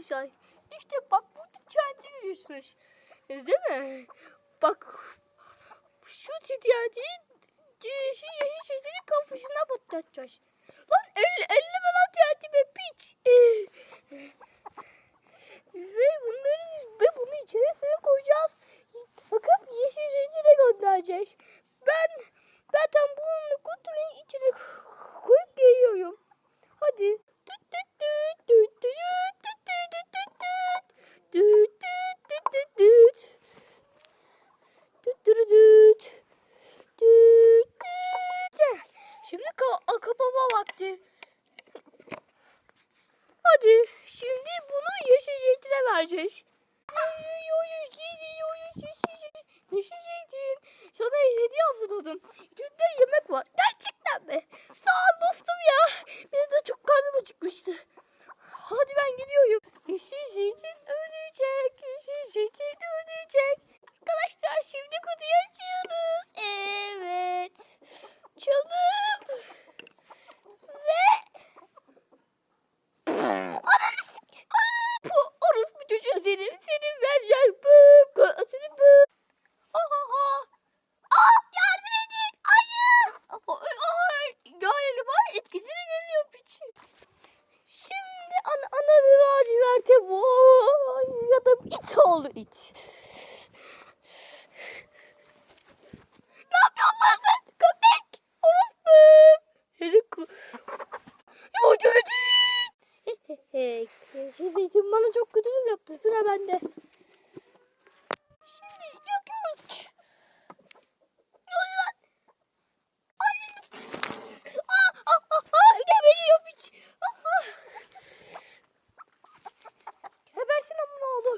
arkadaşlar. İşte bak burada TNT görüyorsunuz. E, Değil mi? Bak şu TNT'yi yeşil yeşil şeylerin kafasına patlatacağız. Lan elle, elleme lan TNT be piç. E, ve bunları ve bunu içerisine koyacağız. Bakın yeşil şeyleri göndereceğiz. Şimdi ka- kapama vakti. Hadi şimdi bunu yeşil zeytine vereceğiz. Yeşil zeytin. Sana hediye hazırladım. İçinde yemek var. Gerçekten mi? Sağ ol dostum ya. Benim de çok karnım acıkmıştı. Hadi ben gidiyorum. Yeşil ölecek. Yeşil ölecek. Arkadaşlar şimdi kutuyu açıyoruz. Evet. Çalım. Oldu it. Ne yapıyorsun lan sen? Köpek. Orospu. Ku... Yardım edin. Zeytin bana çok kötülük yaptı sıra bende.